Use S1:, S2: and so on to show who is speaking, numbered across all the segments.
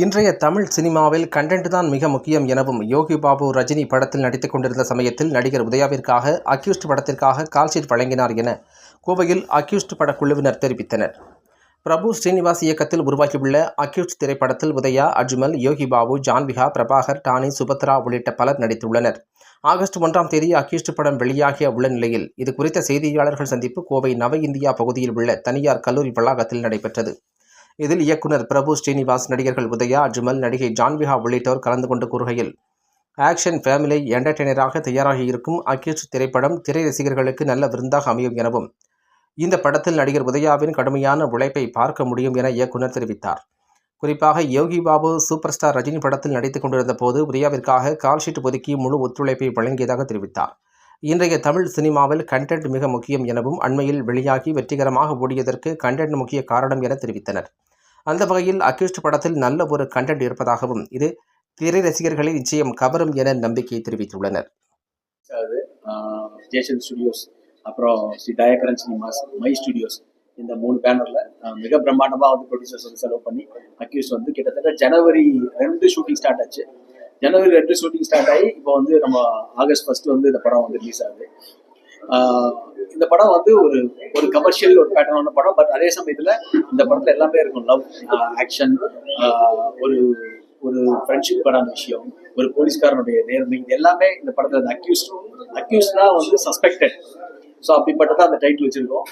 S1: இன்றைய தமிழ் சினிமாவில் கண்டென்ட் தான் மிக முக்கியம் எனவும் யோகி பாபு ரஜினி படத்தில் நடித்துக் கொண்டிருந்த சமயத்தில் நடிகர் உதயாவிற்காக அக்யூஸ்ட் படத்திற்காக கால்ஷீட் வழங்கினார் என கோவையில் அக்யூஸ்ட் படக்குழுவினர் தெரிவித்தனர். பிரபு ஸ்ரீனிவாஸ் இயக்கத்தில் உருவாகியுள்ள அக்யூஸ்ட் திரைப்படத்தில் உதயா அஜ்மல் யோகி பாபு ஜான்விகா பிரபாகர் டானி சுபத்ரா உள்ளிட்ட பலர் நடித்துள்ளனர். ஆகஸ்ட் ஒன்றாம் தேதி அக்யூஸ்ட் படம் வெளியாகிய உள்ள நிலையில் இது குறித்த செய்தியாளர்கள் சந்திப்பு கோவை நவ இந்தியா பகுதியில் உள்ள தனியார் கல்லூரி வளாகத்தில் நடைபெற்றது. இதில் இயக்குனர் பிரபு ஸ்ரீனிவாஸ் நடிகர்கள் உதயா அஜ்மல் நடிகை ஜான்விகா உள்ளிட்டோர் கலந்து கொண்டு கூறுகையில் ஆக்ஷன் ஃபேமிலி என்டர்டெய்னராக தயாராகி இருக்கும் அகிஷ் திரைப்படம் திரை ரசிகர்களுக்கு நல்ல விருந்தாக அமையும் எனவும் இந்த படத்தில் நடிகர் உதயாவின் கடுமையான உழைப்பை பார்க்க முடியும் என இயக்குனர் தெரிவித்தார். குறிப்பாக யோகி பாபு சூப்பர் ஸ்டார் ரஜினி படத்தில் நடித்துக் கொண்டிருந்த போது உதயாவிற்காக கால்ஷீட் ஒதுக்கி முழு ஒத்துழைப்பை வழங்கியதாக தெரிவித்தார். இன்றைய தமிழ் சினிமாவில் கண்டென்ட் மிக முக்கியம் எனவும் அண்மையில் வெளியாகி வெற்றிகரமாக ஓடியதற்கு கண்டென்ட் முக்கிய காரணம் என தெரிவித்தனர். அந்த வகையில் அக்யூஸ்ட் படத்தில் நல்ல ஒரு கண்டென்ட் இருப்பதாகவும் இது திரை ரசிகர்களை நிச்சயம் கவரும் என நம்பிக்கை தெரிவித்துள்ளனர்.
S2: ஜேசன் ஸ்டுடியோஸ் அப்புறம் Sri Dayakaran cinemas my studios இந்த மூணு பேனர்ல மிக பிரம்மாண்டமாக வந்து ப்ரொடியூசர்ஸ் வந்து செலவு பண்ணி அக்யூஸ் வந்து கிட்டத்தட்ட ஜனவரி ரெண்டு ஷூட்டிங் ஸ்டார்ட் ஆச்சு. ஜனவரி ரெண்டு ஷூட்டிங் ஸ்டார்ட் ஆகி இப்போ வந்து நம்ம ஆகஸ்ட் ஃபர்ஸ்ட் வந்து இந்த படம் வந்து ரிலீஸ் ஆகுது. இந்த படம் வந்து ஒரு ஒரு கமர்ஷியல் ஒரு பேட்டர்னான படம் பட் அதே சமயத்துல இந்த படத்துல எல்லாமே இருக்கும். லவ் ஆக்ஷன் ஒரு ஒரு ஃப்ரெண்ட்ஷிப் படான விஷயம் ஒரு போலீஸ்காரனுடைய நேர்மை இது எல்லாமே இந்த படத்துல இந்த அக்யூஸ்ட் அக்யூஸ்ட்னா வந்து சஸ்பெக்டட் ஸோ அப்படிப்பட்டதான் அந்த டைட்டில் வச்சிருக்கோம்.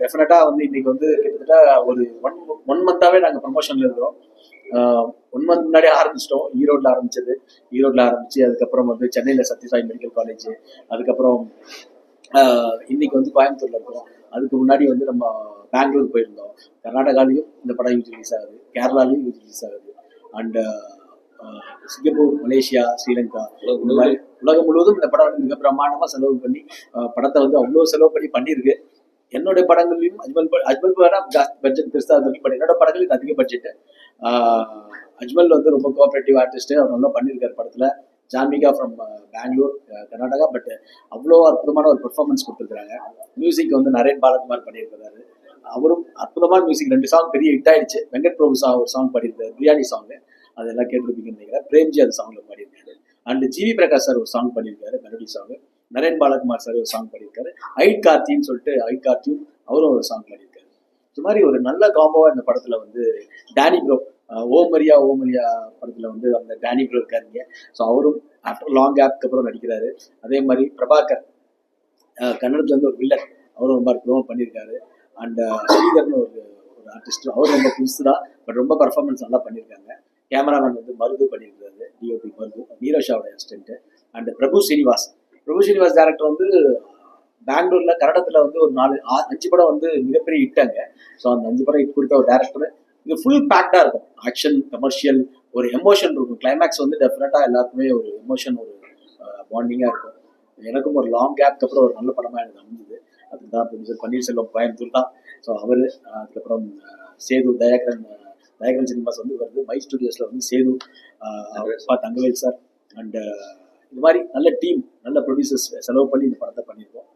S2: டெஃபினட்டா வந்து இன்னைக்கு வந்து கிட்டத்தட்ட ஒரு ஒன் ஒன் மந்தாவே நாங்கள் ப்ரமோஷன்ல இருக்கிறோம். ஒன் மந்த் முன்னாடியே ஆரம்பிச்சிட்டோம். ஈரோட்ல ஆரம்பிச்சது. ஈரோட்ல ஆரம்பிச்சு அதுக்கப்புறம் வந்து சென்னையில சத்யசாய் மெடிக்கல் காலேஜ் அதுக்கப்புறம் இன்னைக்கு வந்து கோயம்புத்தூர்ல இருக்கோம். அதுக்கு முன்னாடி வந்து நம்ம பெங்களூர் போயிருந்தோம். கர்நாடகாலையும் இந்த படம் யூஸ் ரிலீஸ் ஆகுது. கேரளாலையும் யூஸ் ரிலீஸ் ஆகுது அண்ட் சிங்கப்பூர் மலேசியா ஸ்ரீலங்கா இந்த மாதிரி உலகம் முழுவதும் இந்த படம் வந்து மிக பிரம்மாண்டமா செலவு பண்ணி படத்தை வந்து அவ்வளோ செலவு பண்ணி பண்ணியிருக்கு. என்னுடைய படங்கள்லையும் அஜ்மல் அஜ்மல் வேணா ஜாஸ்தி பட்ஜெட் பெருசா இருந்திருக்கு பட் என்னோட படங்கள் இது அதிக பட்ஜெட் அஜ்மல் வந்து ரொம்ப கோஆபரேட்டிவ் ஆர்டிஸ்ட் அவர் நல்லா பண்ணியிருக்காரு படத்துல. ஜான்விகா ஃப்ரம் பெங்களூர் கர்நாடகா பட் அவ்வளோ அற்புதமான ஒரு பெர்ஃபார்மன்ஸ் கொடுத்துருக்காங்க மியூசிக் வந்து நரேன் பாலகுமார் பண்ணியிருக்கிறாரு. அவரும் அற்புதமான மியூசிக் ரெண்டு சாங் பெரிய ஹிட் ஆயிடுச்சு. வெங்கட் பிரபு சா ஒரு சாங் பாடியிருக்காரு. பிரியாணி சாங் அதெல்லாம் கேட்டிருப்பீங்கன்னு நினைக்கிறேன். பிரேம்ஜி அந்த சாங்ல பாடியிருக்காரு. அண்ட் ஜிவி பிரகாஷ் சார் ஒரு சாங் பண்ணியிருக்காரு melody song Naren Balakumar sir ஒரு சாங் பண்ணியிருக்காரு ஐட் கார்த்தின்னு சொல்லிட்டு ஐட் கார்த்தியும் அவரும் ஒரு சாங் பாடியிருக்காரு. இது மாதிரி ஒரு நல்ல காம்போவாக இந்த படத்தில் வந்து டேனி ப்ரோ ஓமரியா ஓமரியா படத்துல வந்து அந்த டேனி ப்ரோ இருக்காருங்க. ஸோ அவரும் ஆஃப்டர் லாங் ஆப்க்கு அப்புறம் நடிக்கிறாரு. அதே மாதிரி பிரபாகர் அஹ் கன்னடத்துல இருந்து ஒரு வில்லன். அவரும் ரொம்ப அற்புதமாக பண்ணியிருக்காரு. அண்ட் ஸ்ரீதர்னு ஒரு ஒரு ஆர்டிஸ்ட் அவர் ரொம்ப புதுசு தான். பட் ரொம்ப பர்ஃபார்மன்ஸ் நல்லா பண்ணியிருக்காங்க. கேமராமேன் வந்து மருது பண்ணியிருக்காரு. DOP Marudhu. நீரோஷாவோட assistant and Prabhu Srinivas Prabhu Srinivas director வந்து பெங்களூர்ல கன்னடத்துல வந்து ஒரு நாலு அஞ்சு படம் வந்து மிகப்பெரிய ஹிட்டாங்க ஸோ அந்த அஞ்சு படம் ஹிட் கொடுத்த ஒரு டேரக்டர் இது ஃபுல் பேக்டா இருக்கும். ஆக்ஷன் கமர்ஷியல் ஒரு எமோஷன் இருக்கும். கிளைமேக்ஸ் வந்து டெஃபினட்டா எல்லாருக்குமே ஒரு எமோஷன் ஒரு பாண்டிங்கா இருக்கும். எனக்கும் ஒரு லாங் கேப்க்கு அப்புறம் ஒரு நல்ல படமா எனக்கு அமைஞ்சது. அதுக்கு தான் ப்ரொடியூசர் பன்னீர்செல்வம் கோயம்புத்தூர் தான். ஸோ அவர் அதுக்கப்புறம் சேது தயாகரன் தயாகரன் சினிமாஸ் வந்து வருது. மை ஸ்டுடியோஸ்ல வந்து சேது தங்கவேல் சார். அண்ட் இந்த மாதிரி நல்ல டீம் நல்ல ப்ரொடியூசர்ஸ் செலவு பண்ணி இந்த படத்தை பண்ணியிருக்கோம்.